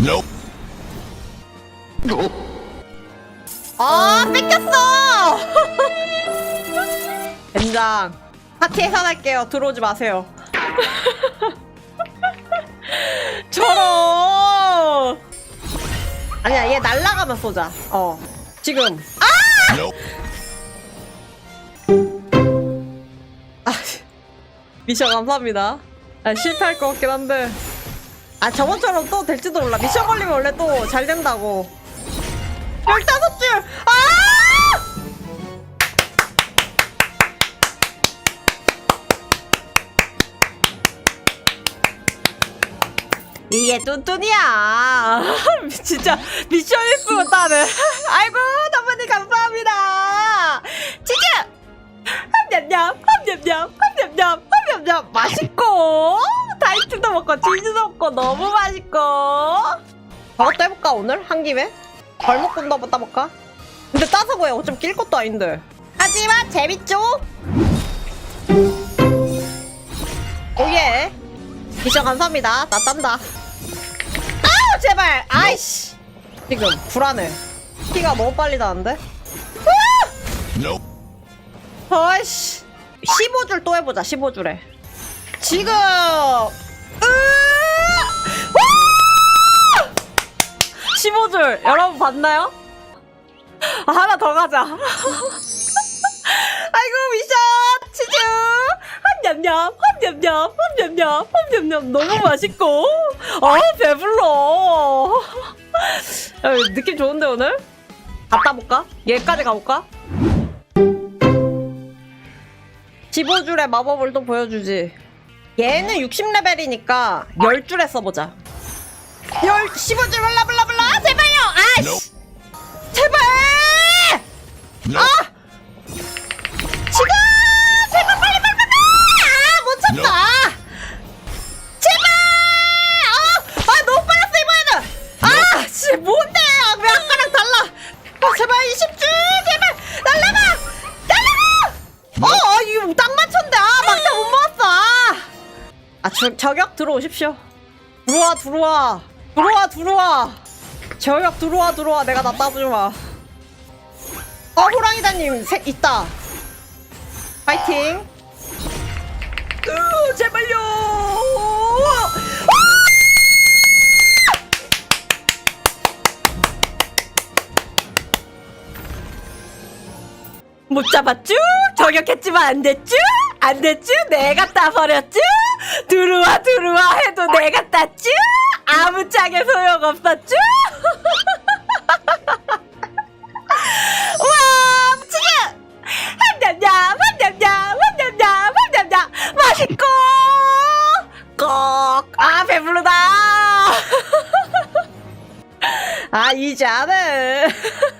Nope. 아 뺏겼어! 된장 파티 해산할게요. 들어오지 마세요. 저런! 아니야 얘 날라가면 쏘자. 어. 지금. 아! 아 미션 감사합니다. 아, 실패할 것 같긴 한데 아 저번처럼 또 될지도 몰라. 미션 걸리면 원래 또 잘 된다고. 15줄! 아! 이게 뚠뚠이야. 진짜 미션 1분 따네. 아이고 너무니 감사합니다. 치즈! 함냠냠 함냠냠 함냠냠 함냠냠. 맛있고 다이트도 먹고 치즈도 먹고 너무 맛있고. 저것도 해볼까 오늘? 한 김에? 벌목군도 한번 따볼까? 근데 따서 뭐야 어차피 낄 것도 아닌데. 하지만 재밌죠? 오예. 미션 감사합니다. 나 딴다. 아우 제발! 아이씨! 지금 불안해. 피가 너무 빨리 나는데. 아이씨. 15줄 또 해보자 15줄에 지금 으아! 와! 15줄 여러분 봤나요? 아, 하나 더 가자 아이고 미션 치즈 함냠냠 함냠냠 함냠냠 함냠냠 너무 맛있고 아 배불러 야, 느낌 좋은데 오늘? 갔다 볼까? 얘까지 가볼까? 15줄의 마법을 또 보여주지. 얘는 60레벨이니까 10줄에 써보자. 10, 15줄 블라블라블라 제발요! 아이씨! Nope. 제발! 아! 지금! 제발 빨리 빨리 빨리! 아! 못 참다! 제발! 아! 아 너무 빨랐어 이번에는! 아! 씨 뭔데! 아, 왜 아까랑 달라! 아 제발 20줄! 아 저, 저격 들어오십시오. 들어와 들어와! 들어와 들어와! 저격 들어와 들어와 내가 나 따주마. 어 호랑이다님 색 있다. 파이팅. 으 제발요. 아! 못 잡았쥬? 저격했지만 안 됐쥬? 안 됐쥬? 내가 따버렸쥬? 들어와 들어와 해도 내가 땄쥬? 아무짝에 소용없었쥬? 와 지금 한냠냠 한냠냠 한냠냠 한냠냠 맛있고 꼭아 배부르다 아 이제 안해